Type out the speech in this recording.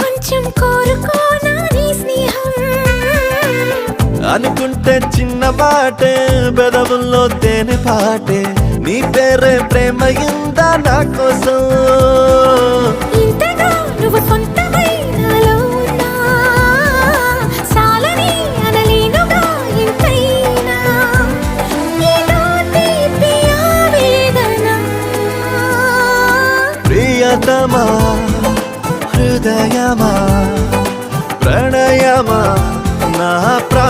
కోరుకోనా నీ స్నేహం. అనుకుంటే చిన్న మాటే బెదవుల్లో తేనె పాటే. నీ పేరే ప్రేమ ఇందా నా కోసం. ఇంతగా నువ్వు సొంతమై నాలో ఉన్నా చాలని అనలేనుగా ఇంతైనా. ఏదో తీపి ఆవేదన ప్రియతమా హృదయమా ప్రణయమా నా ప్రాణమా